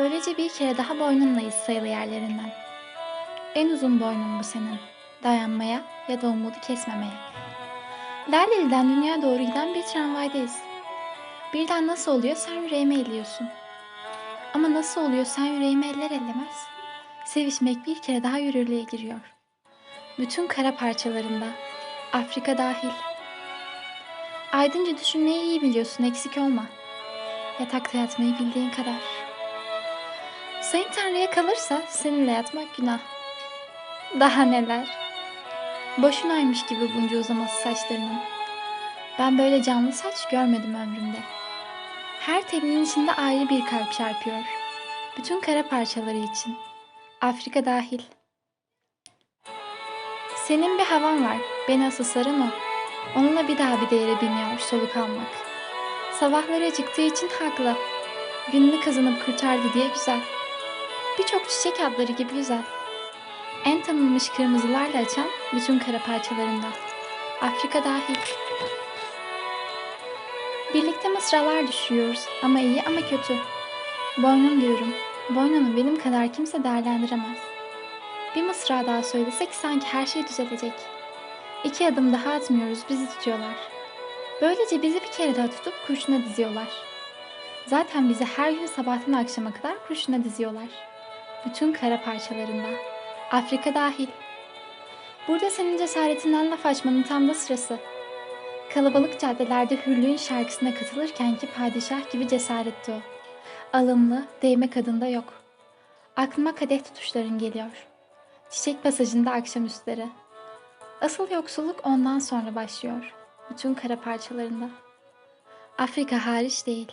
Böylece bir kere daha boynunlayız sayılı yerlerinden. En uzun boynun bu senin. Dayanmaya ya da umudu kesmemeye. Laleli'den dünya doğru giden bir tramvaydayız. Birden nasıl oluyor sen yüreğime elliyorsun. Ama nasıl oluyor sen yüreğime eller ellemez. Sevişmek bir kere daha yürürlüğe giriyor. Bütün kara parçalarında, Afrika dahil. Aydınca düşünmeyi iyi biliyorsun, eksik olma. Yatakta yatmayı bildiğin kadar. Sayın Tanrı'ya kalırsa seninle yatmak günah. Daha neler. Boşunaymış gibi bunca uzaması saçlarının. Ben böyle canlı saç görmedim ömrümde. Her telinin içinde ayrı bir kalp çarpıyor. Bütün kara parçaları için. Afrika dahil. Senin bir havan var. Beni asıl sarın o. Onunla bir daha bir değere biniyor soluk almak. Sabahları acıktığı için haklı. Gününü kazanıp kurtardı diye güzel. Birçok çiçek adları gibi güzel. En tanınmış kırmızılarla açan bütün kara parçalarında. Afrika dahil. Birlikte mısralar düşüyoruz ama iyi ama kötü. Boynum diyorum. Boynunu benim kadar kimse değerlendiremez. Bir mısra daha söylesek sanki her şey düzelecek. İki adım daha atmıyoruz, bizi tutuyorlar. Böylece bizi bir kere daha tutup kurşuna diziyorlar. Zaten bizi her gün sabahtan akşama kadar kurşuna diziyorlar. Bütün kara parçalarında. Afrika dahil. Burada senin cesaretinden laf açmanın tam da sırası. Kalabalık caddelerde hürlüğün şarkısına katılırken ki padişah gibi cesaretti o. Alımlı, değme kadında yok. Aklıma kadeh tutuşların geliyor. Çiçek pasajında akşamüstleri. Asıl yoksulluk ondan sonra başlıyor. Bütün kara parçalarında. Afrika hariç değil.